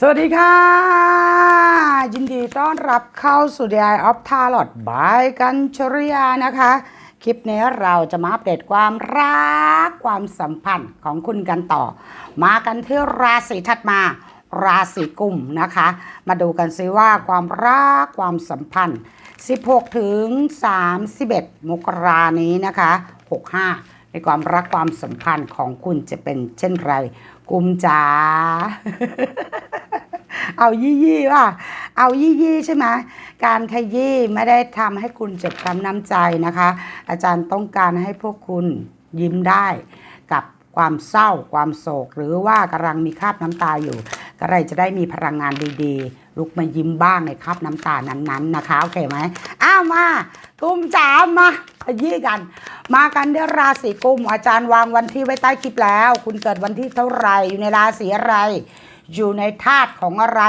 สวัสดีค่ะ ยินดีต้อนรับเข้าสู่ The Eye of Tarot by กันชริยานะคะ คลิปนี้เราจะมาอัปเดตความรักความสัมพันธ์ของคุณกันต่อ มากันที่ราศีถัดมา ราศีกุมนะคะ มาดูกันซิว่าความรักความสัมพันธ์ 16 ถึง 31 มกรานี้นะคะ 65 ในความรักความสัมพันธ์ของคุณจะเป็นเช่นไร กุมจ๋า เอายี่ยี่ว่ะ เอายี่ยี่ใช่ไหมการขยี้ไม่ได้ทำให้คุณเจ็บช้ำน้ำใจนะคะ อาจารย์ต้องการให้พวกคุณยิ้มได้ กับความเศร้าความโศก หรือว่ากำลังมีคราบน้ำตาอยู่ก็เลยจะได้มีพลังงานดีๆ ลุกมายิ้มบ้างในคราบน้ำตานั้นๆนะคะ โอเคไหมอ้าวมา กุมจ๋ามาขยี้กัน มากันที่ราศีกุมอาจารย์วางวันที่ไว้ใต้คลิปแล้ว คุณเกิดวันที่เท่าไหร่อยู่ในราศีอะไร อยู่ในธาตุของอะไร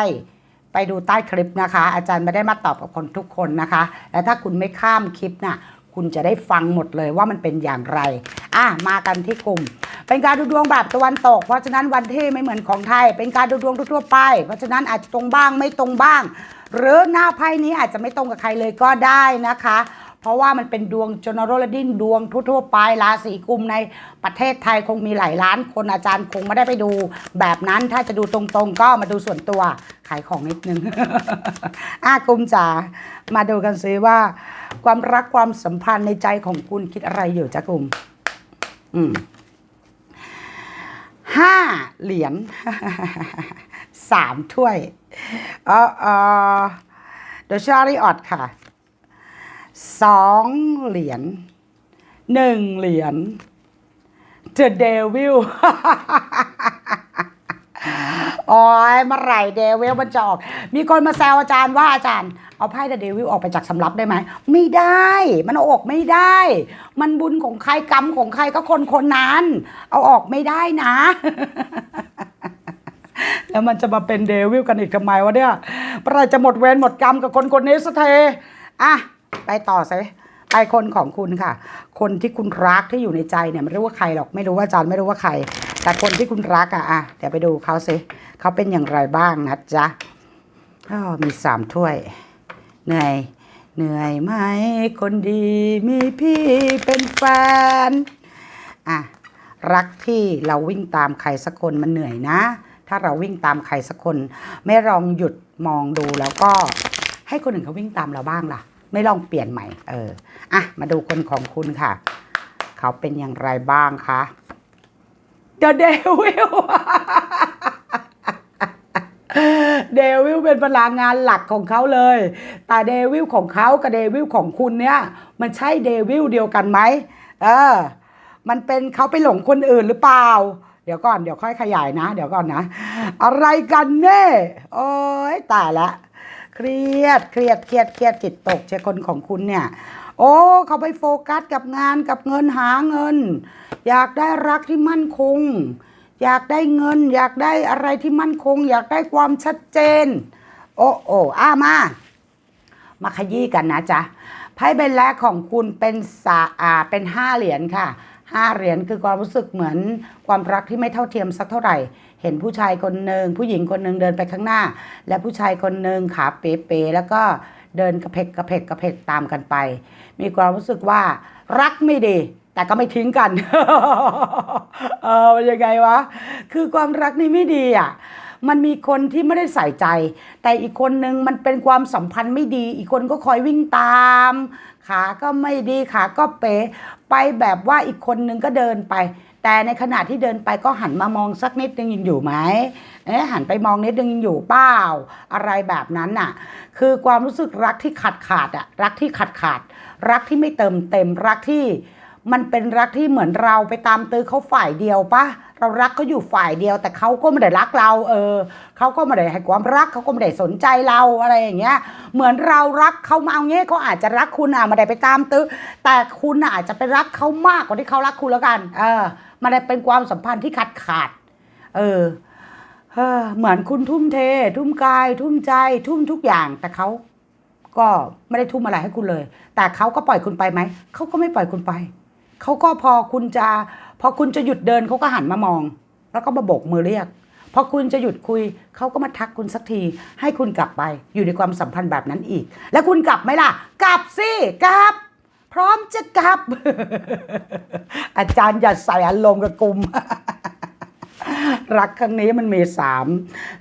ไปดูใต้คลิปนะคะ อาจารย์ไม่ได้มาตอบกับคนทุกคนนะคะ และถ้าคุณไม่ข้ามคลิปน่ะคุณจะได้ฟังหมดเลยว่ามันเป็นอย่างไร อะ มากันที่กลุ่ม เป็นการดูดวงแบบตะวันตก เพราะฉะนั้นวันที่ไม่เหมือนของไทย เป็นการดูดวงทั่วไป เพราะฉะนั้นอาจจะตรงบ้างไม่ตรงบ้าง หรือหน้าไพ่นี้อาจจะไม่ตรงกับใครเลยก็ได้นะคะ เพราะว่ามันเป็นดวง general reading ดวงทั่วๆไปราศีกุมในประเทศไทยคงมีหลายล้านคนอาจารย์คงไม่ได้ไปดู แบบนั้นถ้าจะดูตรงๆ ก็มาดูส่วนตัวขายของนิดนึงอะกุมจ๋ามาดูกันซิว่า ความรักความสัมพันธ์ในใจของคุณคิดอะไรอยู่จ้ะกุม อืมห้าเหรียญสามถ้วยเออเออเดอะชาริออตค่ะ สองเหรียญหนึ่งเหรียญ The Devil โอ้ยเมื่อไหร่เดวิลมันจะออก มีคนมาแซวอาจารย์ว่าอาจารย์ เอาไพ่เดอะเดวิลออกไปจากสำรับได้ไหม ไม่ได้ มันออกไม่ได้ มันบุญของใครกรรมของใครก็คนคนนั้น เอาออกไม่ได้นะ แล้วมันจะมาเป็นเดวิลกันอีกทำไมวะเนี่ยเมื่อไรจะหมดเวรหมดกรรมกับคนคนนี้สักทีอะ ไปต่อสิไปคนของคุณค่ะ คนที่คุณรักที่อยู่ในใจเนี่ยไม่รู้ว่าใครหรอกไม่รู้ว่าจารย์ไม่รู้ว่าใคร แต่คนที่คุณรักอะอะเดี๋ยวไปดูเขาสิเขาเป็นอย่างไรบ้างนะจ๊ะอ้าวมีสามถ้วย เหนื่อย เหนื่อยไหม คนดีมีพี่เป็นแฟน อะ รักที่เราวิ่งตามใครสักคนมันเหนื่อยนะ ถ้าเราวิ่งตามใครสักคน ไม่ลองหยุดมองดูแล้วก็ให้คนอื่นเขาวิ่งตามเราบ้างล่ะ ไม่ลองเปลี่ยนใหม่ เออ อะ มาดูคนของคุณค่ะ เขาเป็นอย่างไรบ้างคะ The Devil เดวิลเป็นพลังงานหลักของเขาเลย แต่เดวิลของเขากับเดวิลของคุณเนี่ย มันใช่เดวิลเดียวกันไหม เออ มันเป็นเขาไปหลงคนอื่นหรือเปล่า เดี๋ยวก่อน เดี๋ยวค่อยขยายนะ เดี๋ยวก่อนนะ อะไรกันเน่ โอ้ยตายละ เครียด เครียด เครียด เครียด จิตตกเจ้าคนของคุณเนี่ย โอ้ เขาไปโฟกัสกับงานกับเงินหาเงิน อยากได้รักที่มั่นคง อยากได้เงิน อยากได้อะไรที่มั่นคง อยากได้ความชัดเจน โอ้โอ้อามา มาขยี้กันนะจ๊ะไพ่ใบแรกของคุณเป็นสาอาเป็นห้าเหรียญค่ะ ห้าเหรียญคือความรู้สึกเหมือนความรักที่ไม่เท่าเทียมสักเท่าไหร่ เห็นผู้ชายคนหนึ่งผู้หญิงคนหนึ่งเดินไปข้างหน้า และผู้ชายคนหนึ่งขาเป๋ๆแล้วก็เดินกระเพกกระเพกกระเพกตามกันไป มีความรู้สึกว่ารักไม่ดีแต่ก็ไม่ทิ้งกัน เออยังไงวะ คือความรักนี่ไม่ดีอะ มันมีคนที่ไม่ได้ใส่ใจ แต่อีกคนนึงมันเป็นความสัมพันธ์ไม่ดี อีกคนก็คอยวิ่งตาม ขาก็ไม่ดีขาก็เป๋ไปแบบว่าอีกคนนึงก็เดินไป แต่ในขณะที่เดินไปก็หันมามองสักนิดนึงยังอยู่ไหมเอ๊ะหันไปมองนิดนึงยังอยู่เปล่าอะไรแบบนั้นน่ะ คือความรู้สึกรักที่ขาดขาดอะรักที่ขาดขาด รักที่ไม่เติมเต็มรักที่ มันเป็นรักที่เหมือนเราไปตามตื้อเขาฝ่ายเดียวปะ เรารักเขาอยู่ฝ่ายเดียวแต่เขาก็ไม่ได้รักเรา เออเขาก็ไม่ได้ให้ความรักเขาก็ไม่ได้สนใจเราอะไรอย่างเงี้ย เหมือนเรารักเขามาเอาเงี้ยเขาอาจจะรักคุณอะไม่ได้ไปตามตื้อแต่คุณอาจจะไปรักเขามากกว่าที่เขารักคุณแล้วกัน เออมันได้เป็นความสัมพันธ์ที่ขาดขาดเออเออเหมือนคุณทุ่มเท ทุ่มกาย ทุ่มใจ ทุ่มทุกอย่างแต่เขาก็ไม่ได้ทุ่มอะไรให้คุณเลย แต่เขาก็ปล่อยคุณไปไหม เขาก็ไม่ปล่อยคุณไป เขาก็พอคุณจะ อคุณจะหยุดเดินเขาก็หันมามอง แล้วก็มาโบกมือเรียกพพอคุณจะหยุดคุยเขาก็มาทักคุณสักที ให้คุณกลับไปอยู่ในความสัมพันธ์แบบนั้นอีก แล้วคุณกลับไหมล่ะ กลับสิกลับ พร้อมจะกลับ อาจารย์อย่าใส่อารมณ์กับกลุ่ม รักครั้งนี้มันมีสาม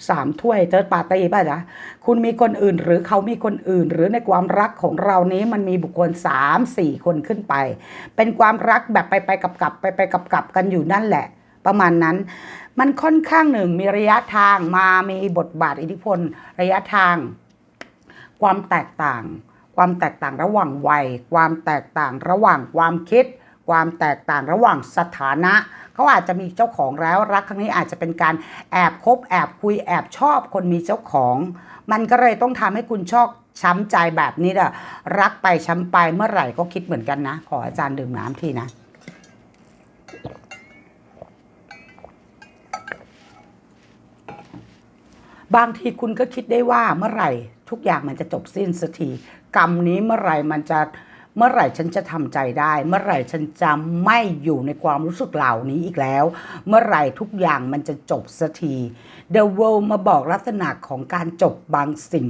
สามถ้วยเจอปาร์ตี้ป่ะจ๊ะคุณมีคนอื่นหรือเขามีคนอื่น หรือในความรักของเรานี้มันมีบุคคลสามสี่คนขึ้นไป เป็นความรักแบบไปไปกับกับไปไปกับกับกันอยู่นั่นแหละ ประมาณนั้น มันค่อนข้างหนึ่งมีระยะทางมามีบทบาทอิทธิพล ระยะทาง ความแตกต่าง ความแตกต่างระหว่างวัย ความแตกต่างระหว่างความคิด ความแตกต่างระหว่างสถานะเขาอาจจะมีเจ้าของแล้วรักครั้งนี้อาจจะเป็นการแอบคบแอบคุยแอบชอบคนมีเจ้าของ มันก็เลยต้องทำให้คุณชอกช้ำใจแบบนี้แหละรักไปช้ำไปเมื่อไหร่ก็คิดเหมือนกันนะ ขออาจารย์ดื่มน้ำทีนะบางทีคุณก็คิดได้ว่าเมื่อไหร่ ทุกอย่างมันจะจบสิ้นสักทีกรรมนี้เมื่อไหร่มันจะ เมื่อไหร่ฉันจะทำใจได้ เมื่อไหร่ฉันจะไม่อยู่ในความรู้สึกเหล่านี้อีกแล้ว เมื่อไหร่ทุกอย่างมันจะจบสักที The World มาบอกลักษณะของการจบบางสิ่ง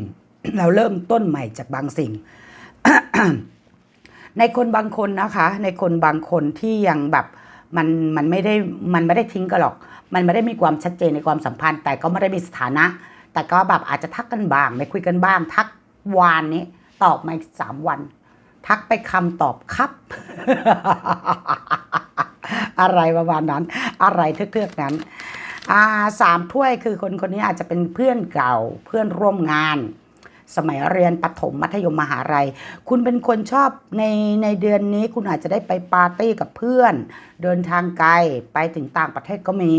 เราเริ่มต้นใหม่จากบางสิ่ง ในคนบางคนนะคะ ในคนบางคนที่ยังแบบมันมันไม่ได้มันไม่ได้ทิ้งกันหรอก มันไม่ได้มีความชัดเจนในความสัมพันธ์ แต่ก็ไม่ได้มีสถานะ แต่ก็แบบอาจจะทักกันบ้างไม่คุยกันบ้าง ทักวานนี้ตอบมาอีกสามวัน ทักไปคำตอบครับ อะไรประมาณนั้น อะไรเทือกๆนั้นอ่าสามถ้วยคือคนคนนี้อาจจะเป็นเพื่อนเก่าเพื่อนร่วมงาน สมัยเรียนประถมมัธยมมหาลัย คุณเป็นคนชอบในในเดือนนี้ คุณอาจจะได้ไปปาร์ตี้กับเพื่อน เดินทางไกลไปถึงต่างประเทศก็มี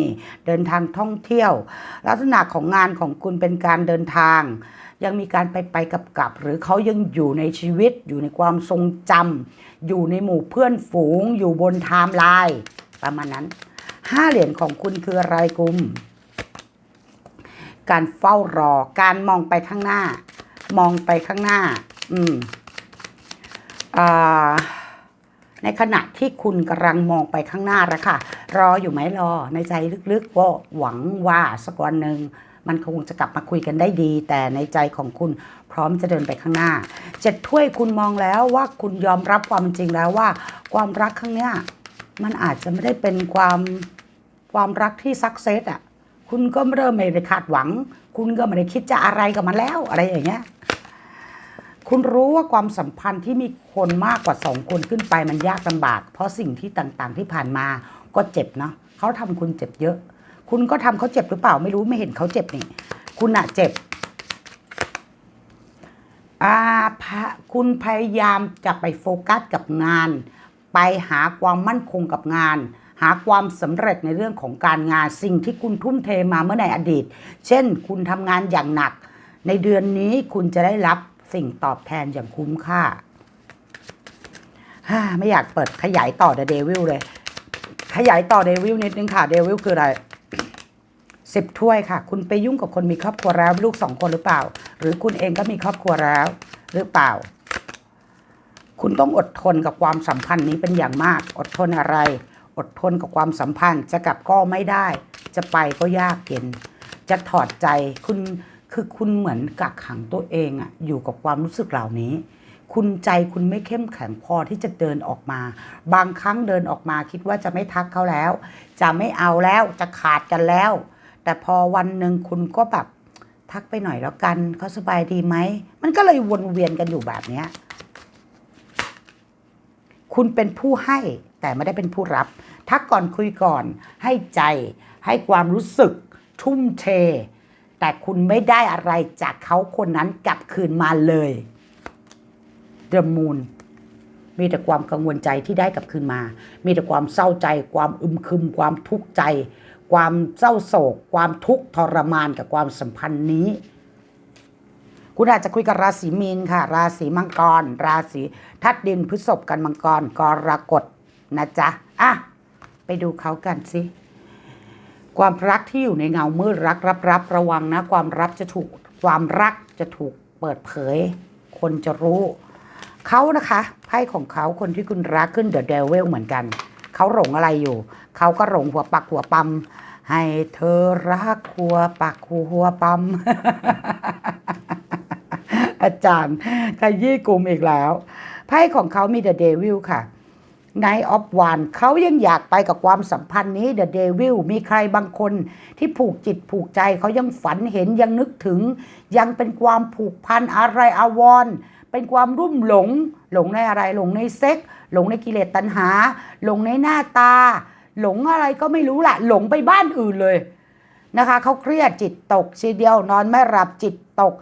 เดินทางท่องเที่ยว ลักษณะของงานของคุณเป็นการเดินทาง ยังมีการไปไปกับกับ หรือเขายังอยู่ในชีวิต อยู่ในความทรงจำอยู่ในหมู่เพื่อนฝูง อยู่บนไทม์ไลน์ประมาณนั้นห้าเหรียญของคุณคืออะไรกุมการเฝ้ารอ การมองไปข้างหน้า มองไปข้างหน้า อืมอ่าในขณะที่คุณกำลังมองไปข้างหน้าแล้วค่ะ รออยู่ไหมรอในใจลึกๆว่าหวังว่าสักวันหนึ่ง มันคงจะกลับมาคุยกันได้ดี แต่ในใจของคุณพร้อมจะเดินไปข้างหน้าเจ็ดถ้วยคุณมองแล้วว่าคุณยอมรับความจริงแล้วว่า ความรักครั้งเนี้ยมันอาจจะไม่ได้เป็นความความรักที่สักเซสอะคุณก็เริ่มไม่ได้คาดหวัง คุณก็ไม่ได้คิดจะอะไรกับมันแล้วอะไรอย่างเงี้ยคุณรู้ว่าความสัมพันธ์ที่มีคนมากกว่าสองคนขึ้นไปมันยากลำบาก เพราะสิ่งที่ต่างๆที่ผ่านมาก็เจ็บเนาะเขาทำคุณเจ็บเยอะ คุณก็ทำเขาเจ็บหรือเปล่าไม่รู้ไม่เห็นเขาเจ็บนี่ คุณอะเจ็บอาพะคุณพยายามจะไปโฟกัสกับงาน ไปหาความมั่นคงกับงาน หาความสำเร็จในเรื่องของการงานสิ่งที่คุณทุ่มเทมาเมื่อในอดีต เช่น คุณทำงานอย่างหนัก ในเดือนนี้คุณจะได้รับสิ่งตอบแทนอย่างคุ้มค่าฮ่าไม่อยากเปิดขยายต่อเดวิลเลย ขยายต่อเดวิลนิดนึงค่ะเดวิลคืออะไร สิบถ้วยค่ะ คุณไปยุ่งกับคนมีครอบครัวแล้วลูกสองคนหรือเปล่า หรือคุณเองก็มีครอบครัวแล้วหรือเปล่า คุณต้องอดทนกับความสัมพันธ์นี้เป็นอย่างมาก อดทนอะไร อดทนกับความสัมพันธ์ จะกลับก็ไม่ได้ จะไปก็ยากเย็น จะถอดใจคุณคือคุณเหมือนกักขังตัวเองอะอยู่กับความรู้สึกเหล่านี้ คุณใจคุณไม่เข้มแข็งพอที่จะเดินออกมา บางครั้งเดินออกมาคิดว่าจะไม่ทักเขาแล้ว จะไม่เอาแล้วจะขาดกันแล้ว แต่พอวันหนึ่งคุณก็แบบทักไปหน่อยแล้วกันเขาสบายดีไหม มันก็เลยวนเวียนกันอยู่แบบเนี้ยคุณเป็นผู้ให้แต่ไม่ได้เป็นผู้รับ ทักก่อนคุยก่อน ให้ใจ ให้ความรู้สึก ทุ่มเท แต่คุณไม่ได้อะไรจากเขาคนนั้นกลับคืนมาเลย The Moon มีแต่ความกังวลใจที่ได้กลับคืนมา มีแต่ความเศร้าใจ ความอึมครึม ความทุกข์ใจ ความเศร้าโศก ความทุกข์ทรมานกับความสัมพันธ์นี้ คุณอาจจะคุยกับราศีมีนค่ะ ราศีมังกร ราศีทัดดินพฤษภกันมังกรกรกฎนะจ๊ะอะไปดูเขากันสิความรักที่อยู่ในเงามืดรักรับรับระวังนะ ความรักจะถูกความรักจะถูกเปิดเผย คนจะรู้เขานะคะไพ่ของเขาคนที่คุณรักขึ้นเดอะเดวิลเหมือนกัน เขาหลงอะไรอยู่ เขาก็หลงหัวปักหัวปั๊มให้เธอรักหัวปักหัวปั๊มอาจารย์ขยี้กลุ่มอีกแล้ว ไพ่ของเขามี The Devil ค่ะ Night of One เขายังอยากไปกับความสัมพันธ์นี้ The Devil มีใครบางคนที่ผูกจิตผูกใจเขายังฝันเห็นยังนึกถึง ยังเป็นความผูกพันอะไรอาวรเป็นความรุ่มหลง หลงในอะไรหลงในเซ็ก หลงในกิเลสตัณหา หลงในหน้าตา หลงอะไรก็ไม่รู้ละหลงไปบ้านอื่นเลยนะคะเขาเครียดจิตตกทีเดียวนอนไม่หลับจิตตก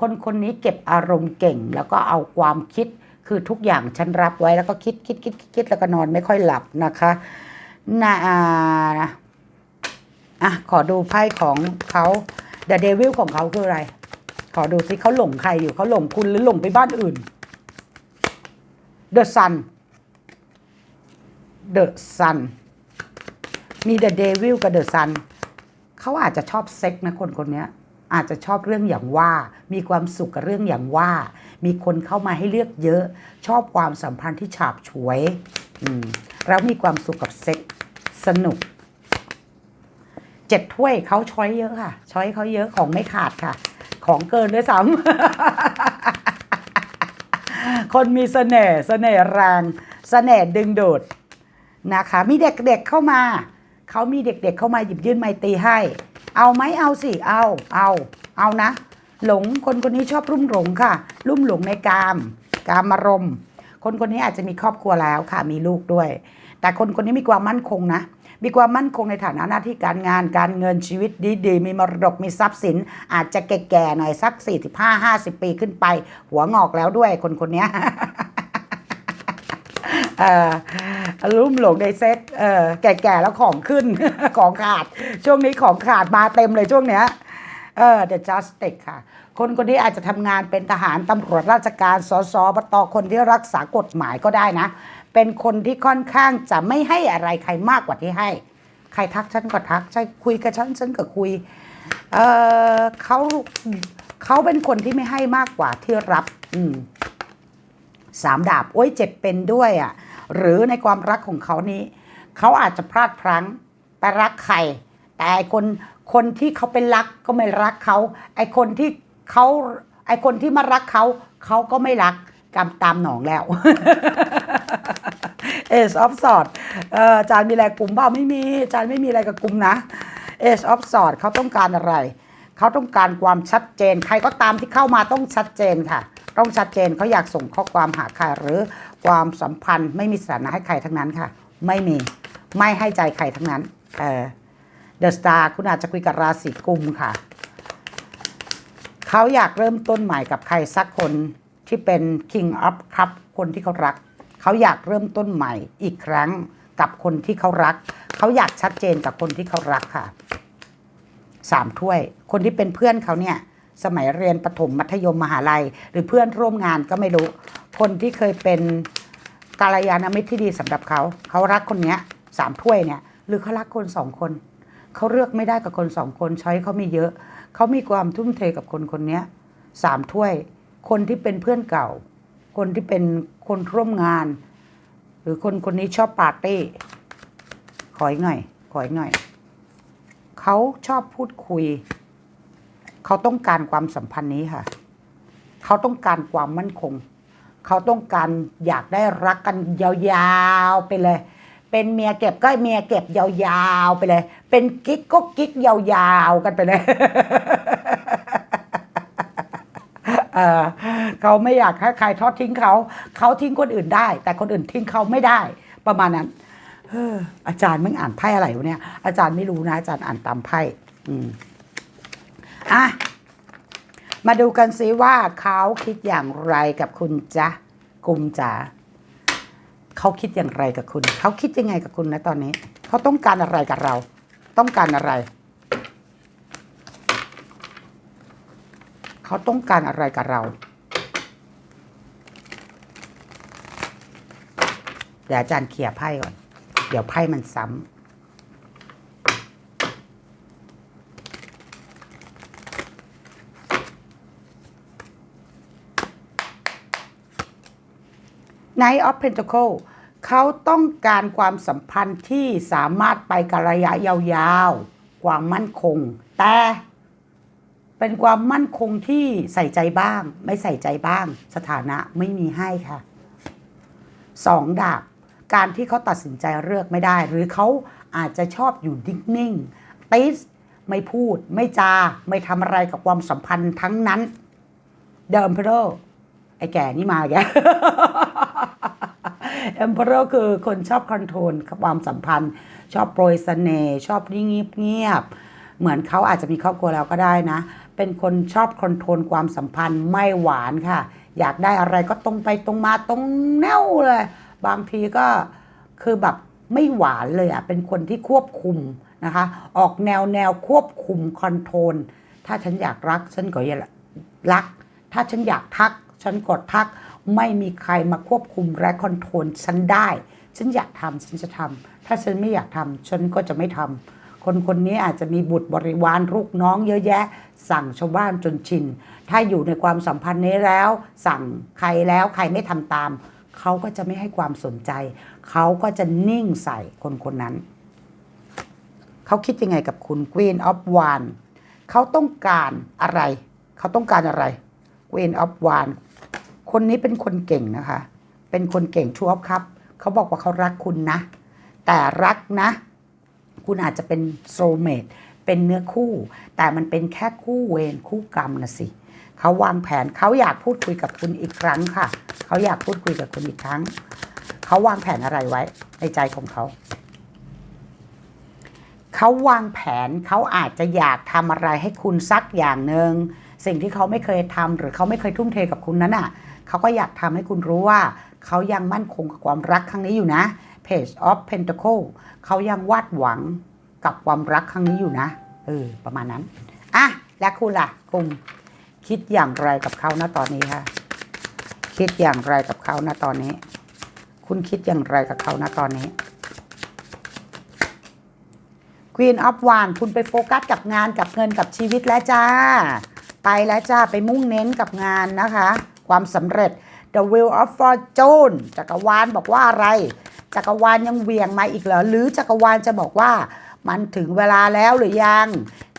คนคนนี้เก็บอารมณ์เก่ง แล้วก็เอาความคิดคือทุกอย่างฉันรับไว้แล้วก็คิดคิดคิดคิดแล้วก็นอนไม่ค่อยหลับนะคะนะอ่าอะขอดูไพ่ของเขา The Devil ของเขาคืออะไร ขอดูสิเขาหลงใครอยู่เขาหลงคุณหรือหลงไปบ้านอื่น The Sun The Sun มี The Devil กับ The Sun เขาอาจจะชอบเซ็กนะคนคนนี้อาจจะชอบเรื่องอย่างว่า มีความสุขกับเรื่องอย่างว่า มีคนเข้ามาให้เลือกเยอะ ชอบความสัมพันธ์ที่ฉาบฉวยอืมแล้วมีความสุขกับเซ็กสนุกเจ็ดถ้วยเขาช้อยเยอะค่ะ ช้อยเขาเยอะของไม่ขาดค่ะ ของเกินด้วยซ้ำคนมีเสน่ห์เสน่ห์แรงเสน่ห์ดึงดูดนะคะ มีเด็กๆเข้ามา เขามีเด็กๆเข้ามาหยิบยื่นไมตีให้ เอาไหมเอาสิ เอา เอา เอานะ หลงคนคนนี้ชอบรุ่มหลงค่ะ รุ่มหลงในกาม กามารมณ์คนคนนี้อาจจะมีครอบครัวแล้วค่ะ มีลูกด้วย แต่คนคนนี้มีความมั่นคงนะ มีความมั่นคงในฐานะหน้าที่การงาน การเงินชีวิตดีๆ มีมรดก มีทรัพย์สิน อาจจะแก่ๆหน่อยสัก 45-50 ปีขึ้นไป หัวงอกแล้วด้วยคนคนนี้ ยเอ่อรุ่มหลงในเซ็ตเออแก่ๆแล้วของขึ้น ของขาด ช่วงนี้ของขาดมาเต็มเลยช่วงเนี้ยเออ The Justice ค่ะ คนคนนี้อาจจะทำงานเป็นทหารตำรวจราชการสสบตคนที่รักษากฎหมายก็ได้นะ เป็นคนที่ค่อนข้างจะไม่ให้อะไรใครมากกว่าที่ให้ ใครทักฉันก็ทัก ใช่คุยกับฉันฉันก็คุย เออเขาเขาเป็นคนที่ไม่ให้มากกว่าที่รับ อืม สามดาบโอ้ยเจ็บเป็นด้วยอะ่ะหรือในความรักของเขานี้ เขาอาจจะพลาดพลั้งไปรักใครแต่คนคนที่เขาเป็นรักก็ไม่รักเขาไอคนที่เขาไอคนที่มารักเขาเขาก็ไม่รักกรรมตามหนองแล้วเอชออฟสอดอาจารย์มีอะไรกลุ่มเปล่าไม่มีอาจารย์ไม่มีอะไรกับกลุ่มนะเอชออฟสอดเขาต้องการอะไร เขาต้องการความชัดเจน ใครก็ตามที่เข้ามาต้องชัดเจนค่ะ ต้องชัดเจนเขาอยากส่งข้อความหาใครหรือความสัมพันธ์ไม่มีสถานะให้ใครทั้งนั้นค่ะ ไม่มีไม่ให้ใจใครทั้งนั้นเออเดอะสตาร์คุณอาจจะคุยกับราศีกุมค่ะเขาอยากเริ่มต้นใหม่กับใครสักคนที่เป็น King of Cup คนที่เขารัก เขาอยากเริ่มต้นใหม่อีกครั้งกับคนที่เขารัก เขาอยากชัดเจนกับคนที่เขารักค่ะสามถ้วย คนที่เป็นเพื่อนเขาเนี่ย สมัยเรียนประถมมัธยมมหาลัย หรือเพื่อนร่วมงานก็ไม่รู้ คนที่เคยเป็นกาลยานามิตรที่ดีสำหรับเขา เขารักคนเนี้ยสามถ้วยเนี่ย หรือเขารักคนสองคน เขาเลือกไม่ได้กับคนสองคนช้อยเขามีเยอะ เขามีความทุ่มเทกับคนคนนี้สามถ้วย คนที่เป็นเพื่อนเก่า คนที่เป็นคนร่วมงาน หรือคนคนนี้ชอบปาร์ตี้ขออีกหน่อยขออีกหน่อย เขาชอบพูดคุย เขาต้องการความสัมพันธ์นี้ค่ะ เขาต้องการความมั่นคง เขาต้องการอยากได้รักกันยาวๆไปเลย เป็นเมียเก็บก็เมียเก็บยาวๆไปเลย เป็นกิ๊กก็กิ๊กยาวๆกันไปเลยเขาไม่อยากให้ใครทอดทิ้งเขา เขาทิ้งคนอื่นได้ แต่คนอื่นทิ้งเขาไม่ได้ ประมาณนั้นเอออาจารย์มึงอ่านไพ่อะไรวะเนี่ย อาจารย์ไม่รู้นะ อาจารย์อ่านตามไพ่ อืม อะมาดูกันซิว่าเขาคิดอย่างไรกับคุณจ๊ะกุมจ๋าเขาคิดอย่างไรกับคุณ เขาคิดยังไงกับคุณนะตอนนี้ เขาต้องการอะไรกับเรา ต้องการอะไร เขาต้องการอะไรกับเราเดี๋ยวอาจารย์เคลียไพ่ก่อน เดี๋ยวไพ่มันซ้ำ Knight of Pentacle เขาต้องการความสัมพันธ์ที่สามารถไปกับระยะยาวๆ ความมั่นคง แต่เป็นความมั่นคงที่ใส่ใจบ้าง ไม่ใส่ใจบ้าง สถานะไม่มีให้ค่ะสองดาบ การที่เขาตัดสินใจเลือกไม่ได้ หรือเขาอาจจะชอบอยู่นิ่งๆติสไม่พูด ไม่จา ไม่ทำอะไรกับความสัมพันธ์ทั้งนั้น เดิมเพโรไอ้แก่นี่มาแก เอ็มเพโรคือคนชอบคอนโทรลความสัมพันธ์ ชอบโปรยเสน่ห์ชอบนิ่งเงียบ เหมือนเขาอาจจะมีครอบครัวแล้วก็ได้นะ เป็นคนชอบคอนโทรลความสัมพันธ์ไม่หวานค่ะ อยากได้อะไรก็ตรงไปตรงมาตรงแนวเลย บางทีก็คือแบบไม่หวานเลยอะ เป็นคนที่ควบคุมนะคะ ออกแนวแนวควบคุมคอนโทรล ถ้าฉันอยากรัก ฉันก็อย่ารัก ถ้าฉันอยากทัก ฉันกดทัก ไม่มีใครมาควบคุมและคอนโทรลฉันได้ ฉันอยากทำฉันจะทำถ้าฉันไม่อยากทำฉันก็จะไม่ทำคนคนนี้อาจจะมีบุตรบริวารลูกน้องเยอะแยะ สั่งชาวบ้านจนชิน ถ้าอยู่ในความสัมพันธ์นี้แล้ว สั่งใครแล้วใครไม่ทำตาม เขาก็จะไม่ให้ความสนใจ เขาก็จะนิ่งใส่คนคนนั้น เขาคิดยังไงกับคุณ Queen of Wan เขาต้องการอะไร เขาต้องการอะไร Queen of Wan คนนี้เป็นคนเก่งนะคะ เป็นคนเก่งชัวครับ เขาบอกว่าเขารักคุณนะ แต่รักนะ คุณอาจจะเป็นโซลเมตเป็นเนื้อคู่ แต่มันเป็นแค่คู่เวรคู่กรรมนะสิเขาวางแผนเขาอยากพูดคุยกับคุณอีกครั้งค่ะ เขาอยากพูดคุยกับคุณอีกครั้ง เขาวางแผนอะไรไว้ ในใจของเขา เขาวางแผนเขาอาจจะอยากทำอะไรให้คุณสักอย่างหนึ่งสิ่งที่เขาไม่เคยทำหรือเขาไม่เคยทุ่มเทกับคุณนั้นอะ เขาก็อยากทำให้คุณรู้ว่า เขายังมั่นคงกับความรักครั้งนี้อยู่นะ Page of Pentacle เขายังวาดหวังกับความรักครั้งนี้อยู่นะเออประมาณนั้นอะและคุณล่ะคุณคิดอย่างไรกับเขาณตอนนี้คะคิดอย่างไรกับเขาณตอนนี้ คุณคิดอย่างไรกับเขาณตอนนี้ Queen of One คุณไปโฟกัสกับงานกับเงินกับชีวิตแล้วจ้า ไปแล้วจ้าไปมุ่งเน้นกับงานนะคะ ความสำเร็จ The Wheel of Fortune จักรวาลบอกว่าอะไร จักรวาลยังเวียงมาอีกเหรอ หรือจักรวาลจะบอกว่า มันถึงเวลาแล้วหรือยัง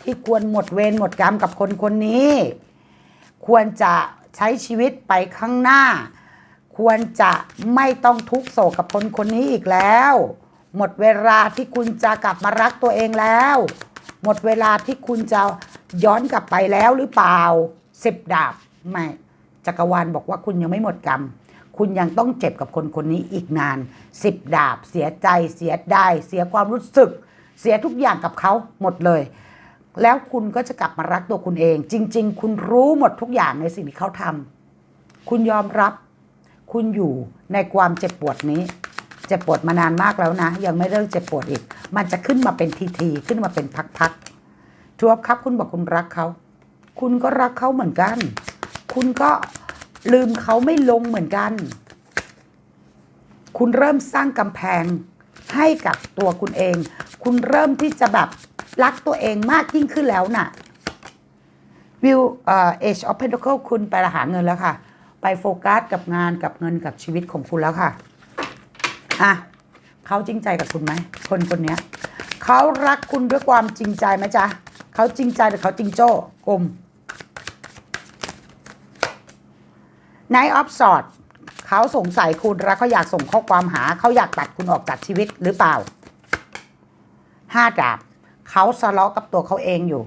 ที่ควรหมดเวรหมดกรรมกับคนคนนี้ ควรจะใช้ชีวิตไปข้างหน้า ควรจะไม่ต้องทุกโศกกับคนคนนี้อีกแล้ว หมดเวลาที่คุณจะกลับมารักตัวเองแล้ว หมดเวลาที่คุณจะย้อนกลับไปแล้วหรือเปล่าสิบดาบไม่ จักรวาลบอกว่าคุณยังไม่หมดกรรม คุณยังต้องเจ็บกับคนคนนี้อีกนานสิบดาบ เสียใจ เสียดายเสียความรู้สึก เสียทุกอย่างกับเขาหมดเลย แล้วคุณก็จะกลับมารักตัวคุณเอง จริง ๆ คุณรู้หมดทุกอย่างในสิ่งที่เขาทำคุณยอมรับ คุณอยู่ในความเจ็บปวดนี้เจ็บปวดมานานมากแล้วนะ ยังไม่เลิกเจ็บปวดอีก มันจะขึ้นมาเป็นทีๆขึ้นมาเป็นพักๆทวบครับคุณบอกคุณรักเขา คุณก็รักเขาเหมือนกัน คุณก็ลืมเขาไม่ลงเหมือนกัน คุณเริ่มสร้างกำแพงให้กับตัวคุณเอง คุณเริ่มที่จะแบบรักตัวเองมากยิ่งขึ้นแล้วน่ะวิวเอ่อ Age of Pentacle คุณไปหาเงินแล้วค่ะ ไปโฟกัสกับงานกับเงินกับชีวิตของคุณแล้วค่ะ อะเขาจริงใจกับคุณไหม คนคนนี้เขารักคุณด้วยความจริงใจไหมจ๊ะเขาจริงใจหรือเขาจริงโจ้กลม Night of Swords เขาสงสัยคุณแล้วเขาอยากส่งข้อความหาเขาอยากตัดคุณออกจากชีวิตหรือเปล่าห้าดาบเขาทะเลาะกับตัวเขาเองอยู่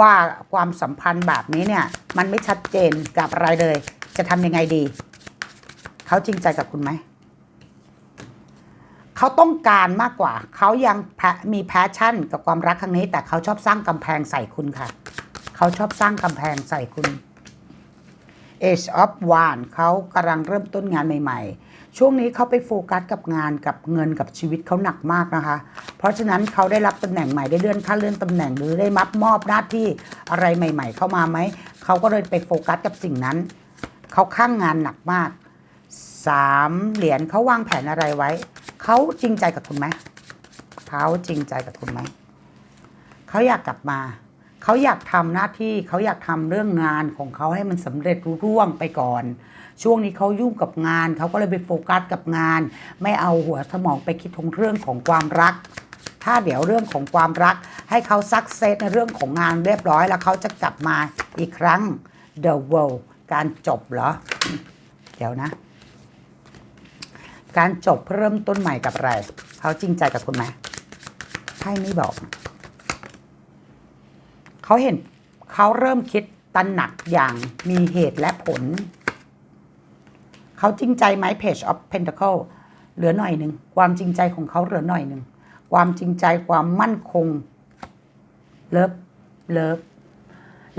ว่าความสัมพันธ์แบบนี้เนี่ย มันไม่ชัดเจนกับอะไรเลย จะทำยังไงดี เขาจริงใจกับคุณไหมเขาต้องการมากกว่า เขายังมีแพชชั่นกับความรักครั้งนี้ แต่เขาชอบสร้างกำแพงใส่คุณค่ะ เขาชอบสร้างกำแพงใส่คุณ Age of One เขากำลังเริ่มต้นงานใหม่ ๆ ช่วงนี้เขาไปโฟกัสกับงานกับเงินกับชีวิตเขาหนักมากนะคะ เพราะฉะนั้นเขาได้รับตำแหน่งใหม่ได้เลื่อนขั้นเลื่อนตำแหน่งหรือได้มับมอบหน้าที่อะไรใหม่ ๆ เข้ามาไหมเขาก็เลยไปโฟกัสกับสิ่งนั้นเขาข้างงานหนักมากสามเหรียญเขาวางแผนอะไรไว้ เขาจริงใจกับคุณไหมเขาจริงใจกับคุณไหมเขาอยากกลับมา เขาอยากทำหน้าที่เขาอยากทำเรื่องงานของเขาให้มันสำเร็จรุ่ร่วงไปก่อน ช่วงนี้เขายุ่งกับงานเขาก็เลยไปโฟกัสกับงาน ไม่เอาหัวสมองไปคิดถึงเรื่องของความรัก ถ้าเดี๋ยวเรื่องของความรัก ให้เขาซักเซสในเรื่องของงานเรียบร้อย แล้วเขาจะกลับมาอีกครั้ง The World การจบเหรอ เดี๋ยวนะ การจบเริ่มต้นใหม่กับอะไรเขาจริงใจกับคุณไหมไพ่ไม่บอก เขาเห็นเขาเริ่มคิดตันหนักอย่างมีเหตุและผล เขาจริงใจไหม Page of Pentacle เหลือหน่อยหนึ่ง ความจริงใจของเขาเหลือหน่อยหนึ่ง ความจริงใจความมั่นคง เลิฟ เลิฟ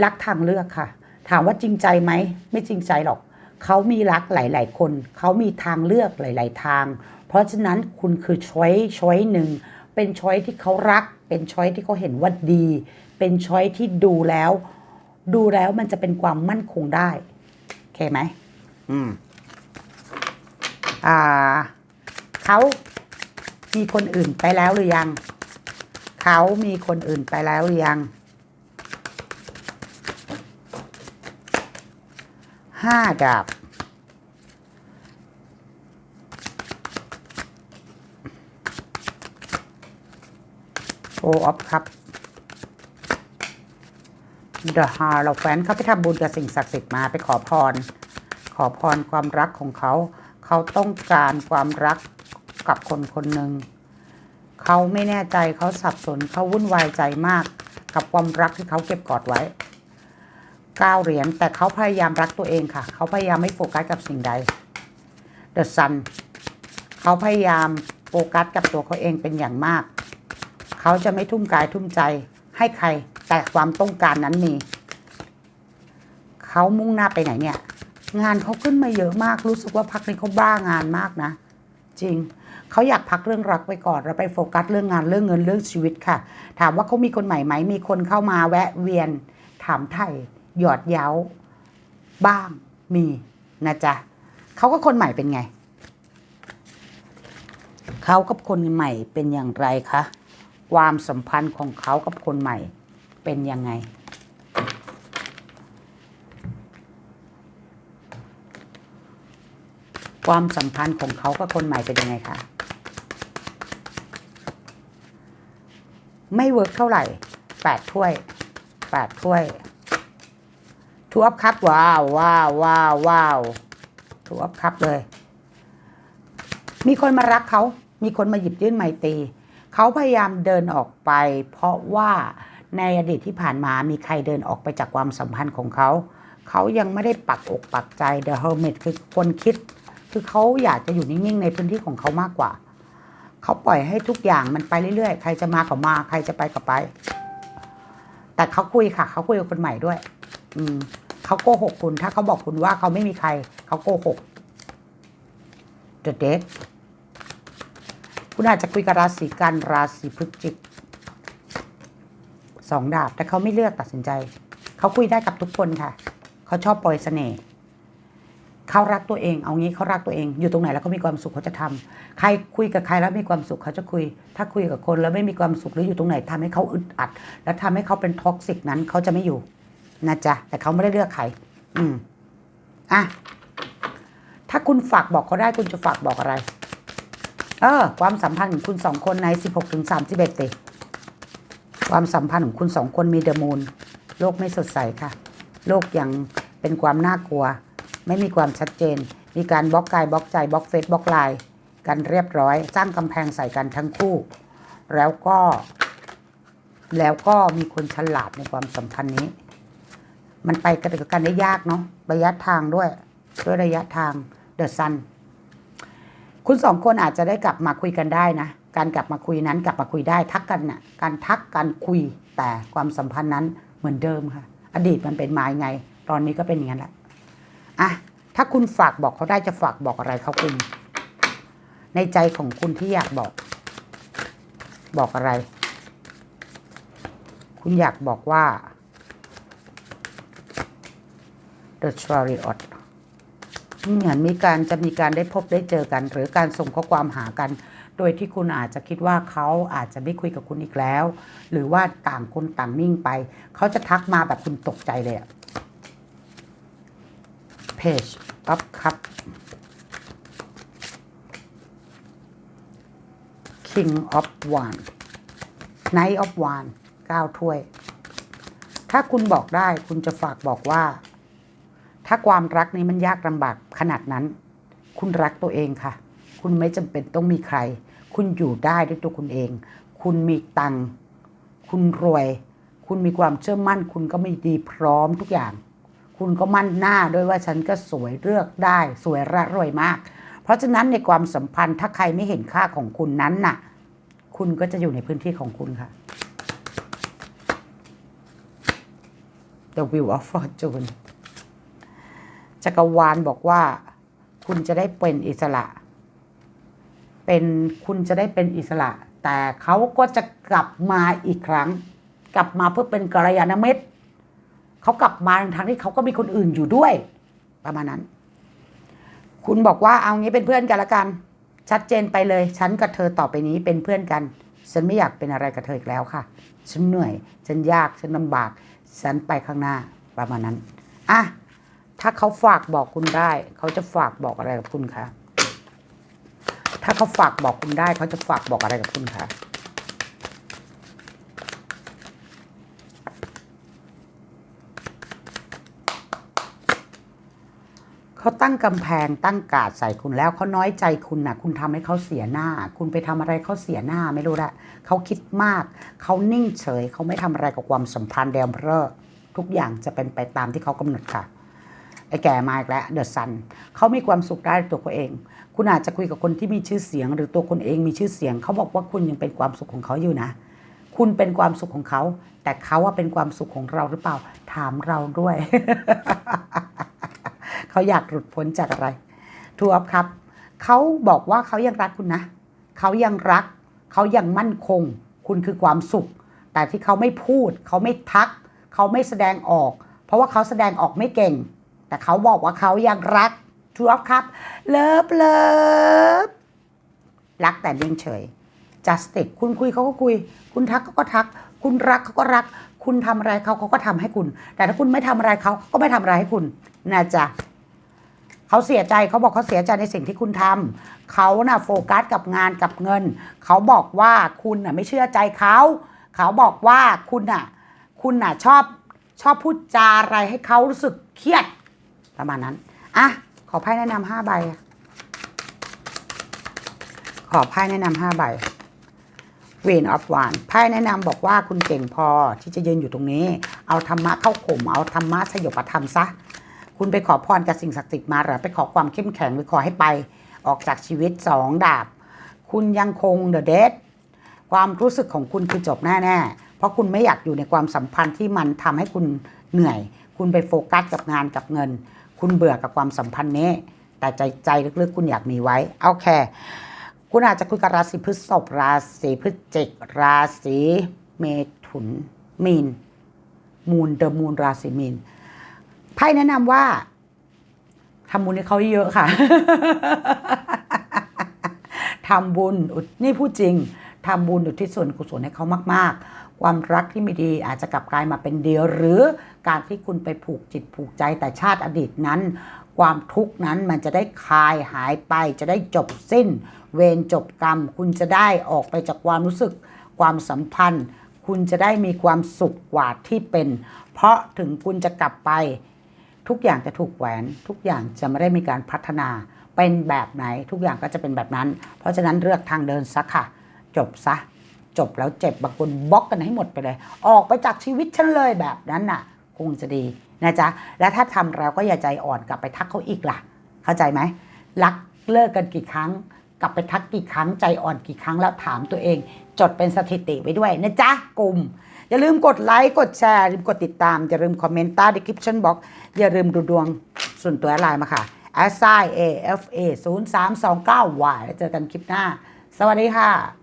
รักทางเลือกค่ะ ถามว่าจริงใจไหม ไม่จริงใจหรอก เขามีรักหลาย ๆ คน เขามีทางเลือกหลาย ๆ ทาง เพราะฉะนั้นคุณคือช้อยช้อยหนึ่ง เป็นช้อยที่เขารัก เป็นช้อยที่เขาเห็นว่าดี เป็นช้อยที่ดูแล้ว ดูแล้วมันจะเป็นความมั่นคงได้โอเคไหมอืมอ่าเขามีคนอื่นไปแล้วหรือยัง เขามีคนอื่นไปแล้วหรือยังห้าดาบ โฟออฟครับเดอะฮาเราแฟนเขาไปทำบุญกับสิ่งศักดิ์สิทธิ์มาไปขอพร ขอพรความรักของเขา เขาต้องการความรักกับคนคนหนึ่งเขาไม่แน่ใจเขาสับสนเขาวุ่นวายใจมาก กับความรักที่เขาเก็บกอดไว้ก้าเหรียญแต่เขาพยายามรักตัวเองค่ะ เขาพยายามไม่โฟกัสกับสิ่งใด The Sun เขาพยายามโฟกัสกับตัวเขาเองเป็นอย่างมาก เขาจะไม่ทุ่มกายทุ่มใจให้ใครแต่ความต้องการนั้นมี เขามุ่งหน้าไปไหนเนี่ย งานเขาขึ้นมาเยอะมากรู้สึกว่าพักนี้เขาบ้างานมากนะ จริงเขาอยากพักเรื่องรักไว้ก่อนแล้วไปโฟกัสเรื่องงานเรื่องเงินเรื่องชีวิตค่ะ ถามว่าเขามีคนใหม่ไหมมีคนเข้ามาแวะเวียน ถามไถ่หยอดเย้า บ้างมีนะจ๊ะเขาก็คนใหม่เป็นไงเขากับคนใหม่เป็นอย่างไรคะ ความสัมพันธ์ของเขากับคนใหม่เป็นยังไง ความสัมพันธ์ของเขากับคนใหม่เป็นยังไงคะไม่เวิร์กเท่าไหร่แปดถ้วยแปดถ้วยทูอัพคัพว้าวว้าวว้าวว้าวทูอัพคัพเลย มีคนมารักเขา มีคนมาหยิบยื่นไมตี เขาพยายามเดินออกไป เพราะว่าในอดีตที่ผ่านมามีใครเดินออกไปจากความสัมพันธ์ของเขา เขายังไม่ได้ปักอกปักใจ The Hermit คือคนคิด คือเขาอยากจะอยู่นิ่ง ๆ ในพื้นที่ของเขามากกว่า เขาปล่อยให้ทุกอย่างมันไปเรื่อยๆ ใครจะมาก็มา ใครจะไปก็ไป แต่เขาคุยค่ะ เขาคุยกับคนใหม่ด้วย อืมเขาโกหกคุณ ถ้าเขาบอกคุณว่าเขาไม่มีใคร เขาโกหก The Dead คุณอาจจะคุยกับราศีกันราศีพฤศจิกสองดาบ แต่เขาไม่เลือกตัดสินใจ เขาคุยได้กับทุกคนค่ะ เขาชอบปล่อยเสน่ห์เขารักตัวเอง เอางี้เขารักตัวเอง อยู่ตรงไหนแล้วเขามีความสุขเขาจะทำใครคุยกับใครแล้วมีความสุขเขาจะคุย ถ้าคุยกับคนแล้วไม่มีความสุขหรืออยู่ตรงไหนทำให้เขาอึดอัด แล้วทำให้เขาเป็นท็อกซิกนั้นเขาจะไม่อยู่นะจ๊ะแต่เขาไม่ได้เลือกใคร อืมอะถ้าคุณฝากบอกเขาได้คุณจะฝากบอกอะไร เออความสัมพันธ์ของคุณสองคนในสิบหกถึงสามสิบเอ็ดสิความสัมพันธ์ของคุณสองคนมีเดอะมูนโลกไม่สดใสค่ะ โลกยังเป็นความน่ากลัว ไม่มีความชัดเจน มีการบล็อกกายบล็อกใจบล็อกเฟซบล็อกไลน์กันเรียบร้อย สร้างกำแพงใส่กันทั้งคู่ แล้วก็ แล้วก็มีคนฉลาดในความสัมพันธ์นี้ มันไปกันกับกันได้ยากเนาะระยะทางด้วย ด้วยระยะทางเดอะซัน คุณสองคนอาจจะได้กลับมาคุยกันได้นะ การกลับมาคุยนั้นกลับมาคุยได้ทักกันน่ะการทักการคุยแต่ความสัมพันธ์นั้นเหมือนเดิมค่ะ อดีตมันเป็นมายังไง ตอนนี้ก็เป็นอย่างนั้นแหละอะถ้าคุณฝากบอกเขาได้จะฝากบอกอะไรเขาคุณ ในใจของคุณที่อยากบอก บอกอะไร คุณอยากบอกว่า The Chariot เหมือนมีการจะมีการได้พบได้เจอกัน หรือการส่งข้อความหากัน โดยที่คุณอาจจะคิดว่าเขาอาจจะไม่คุยกับคุณอีกแล้ว หรือว่าต่างคนต่างนิ่งไป เขาจะทักมาแบบคุณตกใจเลยอะ Page of Cup King of Wand Knight of Wands 9ถ้วย ถ้าคุณบอกได้คุณจะฝากบอกว่า ถ้าความรักนี้มันยากลำบาก ขนาดนั้น คุณรักตัวเองค่ะ คุณไม่จำเป็นต้องมีใคร คุณอยู่ได้ด้วยตัวคุณเอง คุณมีตังคุณรวย คุณมีความเชื่อมั่น คุณก็ม่ดีพร้อมทุกอย่าง คุณก็มั่นหน้าด้วยว่าฉันก็สวยเลือกได้ สวยระรวยมาก เพราะฉะนั้นในความสัมพันธ์ถ้าใครไม่เห็นค่าของคุณนั้นน่ะ คุณก็จะอยู่ในพื้นที่ของคุณค่ะ The Wheel of Fortune จักรวาลบอกว่า คุณจะได้เป็นอิสระ เป็นคุณจะได้เป็นอิสระ แต่เขาก็จะกลับมาอีกครั้ง กลับมาเพื่อเป็นกัลยาณมิตรเขากลับมาทั้งที่เขาก็มีคนอื่นอยู่ด้วย ประมาณนั้น คุณบอกว่าเอางี้เป็นเพื่อนกันละกัน ชัดเจนไปเลย ฉันกับเธอต่อไปนี้เป็นเพื่อนกัน ฉันไม่อยากเป็นอะไรกับเธออีกแล้วค่ะ ฉันเหนื่อย ฉันยาก ฉันลำบาก ฉันไปข้างหน้าประมาณนั้น อะ ถ้าเขาฝากบอกคุณได้ เขาจะฝากบอกอะไรกับคุณคะถ้าเขาฝากบอกคุณได้ เขาจะฝากบอกอะไรกับคุณคะเขาตั้งกำแพงตั้งกาดใส่คุณแล้วเขาน้อยใจคุณนะคุณทำให้เขาเสียหน้า คุณไปทำอะไรเขาเสียหน้าไม่รู้ละเขาคิดมาก เขานิ่งเฉย เขาไม่ทำอะไรกับความสัมพันธ์เดมเพอทุกอย่างจะเป็นไปตามที่เขากำหนดค่ะ ไอ้แก่มาอีกแล้วเดอะซันเขามีความสุขได้ตัวเขาเอง คุณอาจจะคุยกับคนที่มีชื่อเสียง หรือตัวคนเองมีชื่อเสียง เขาบอกว่าคุณยังเป็นความสุขของเขาอยู่นะ คุณเป็นความสุขของเขา แต่เขาว่าเป็นความสุขของเราหรือเปล่า ถามเราด้วย เขาอยากหลุดพ้นจากอะไรทูออฟครับ เขาบอกว่าเขายังรักคุณนะ เขายังรัก เขายังมั่นคง คุณคือความสุข แต่ที่เขาไม่พูด เขาไม่ทัก เขาไม่แสดงออก เพราะว่าเขาแสดงออกไม่เก่ง แต่เขาบอกว่าเขายังรักทูออฟครับ เลิฟเลิฟรักแต่นิ่งเฉย justice คุณคุยเขาก็คุย คุณทักเขาก็ทัก คุณรักเขาก็รัก คุณทำอะไรเขาเขาก็ทำให้คุณ แต่ถ้าคุณไม่ทำอะไรเขาเขาก็ไม่ทำอะไรให้คุณนะจ๊ะเขาเสียใจเขาบอกเขาเสียใจในสิ่งที่คุณทำเขาน่ะโฟกัสกับงานกับเงิน เขาบอกว่าคุณน่ะไม่เชื่อใจเขา เขาบอกว่าคุณน่ะ คุณน่ะชอบชอบพูดจาอะไรให้เขารู้สึกเครียด ประมาณนั้นอะขอไพ่แนะนำห้าใบ ขอไพ่แนะนำห้าใบเวนออฟวานไพ่แนะนำบอกว่าคุณเก่งพอที่จะยืนอยู่ตรงนี้ เอาธรรมะเข้าข่มเอาธรรมะสยบธรรมซะคุณไปขอพรกับสิ่งศักดิ์สิทธิ์มาหรือไปขอความเข้มแข็งไปขอให้ไป ออกจากชีวิตสองดาบ คุณยังคงเดอะเดทความรู้สึกของคุณคือจบแน่ๆ เพราะคุณไม่อยากอยู่ในความสัมพันธ์ที่มันทำให้คุณเหนื่อย คุณไปโฟกัสกับงานกับเงิน คุณเบื่อกับความสัมพันธ์นี้ แต่ใจใจลึกๆ คุณอยากมีไว้โอเค คุณอาจจะคุยกับราศีพฤษภราศีพฤศจิกราศีเมถุนมีน มูนเดอะมูนราศีมีนไพ่แนะนำว่าทำบุญให้เขาเยอะค่ะ ทำบุญนี่พูดจริง ทำบุญอุทิศส่วนกุศลให้เขามาก ๆ ความรักที่ไม่ดีอาจจะกลับกลายมาเป็นเดียวหรือการที่คุณไปผูกจิตผูกใจแต่ชาติอดีตนั้น ความทุกข์นั้นมันจะได้คลายหายไปจะได้จบสิ้น เวรจบกรรม คุณจะได้ออกไปจากความรู้สึกความสัมพันธ์ คุณจะได้มีความสุขกว่าที่เป็น เพราะถึงคุณจะกลับไป ทุกอย่างจะถูกแหวน ทุกอย่างจะไม่ได้มีการพัฒนา เป็นแบบไหนทุกอย่างก็จะเป็นแบบนั้น เพราะฉะนั้นเลือกทางเดินซะค่ะ จบซะ จบแล้วเจ็บบางคนบล็อกกันให้หมดไปเลย ออกไปจากชีวิตฉันเลยแบบนั้นน่ะ คงจะดีนะจ๊ะ และถ้าทำเราก็อย่าใจอ่อนกลับไปทักเขาอีกล่ะ เข้าใจไหมรักเลิกกันกี่ครั้ง กลับไปทักกี่ครั้งใจอ่อนกี่ครั้งแล้วถามตัวเอง จดเป็นสถิติไว้ด้วยนะจ๊ะกลุ่มอย่าลืมกดไลค์กดแชร์ลืมกดติดตาม อย่าลืมคอมเมนต์ใต้ description box อย่าลืมดูดวงส่วนตัวไลน์มาค่ะ s i a f a 0 3 2 9 y แล้วเจอกันคลิปหน้า สวัสดีค่ะ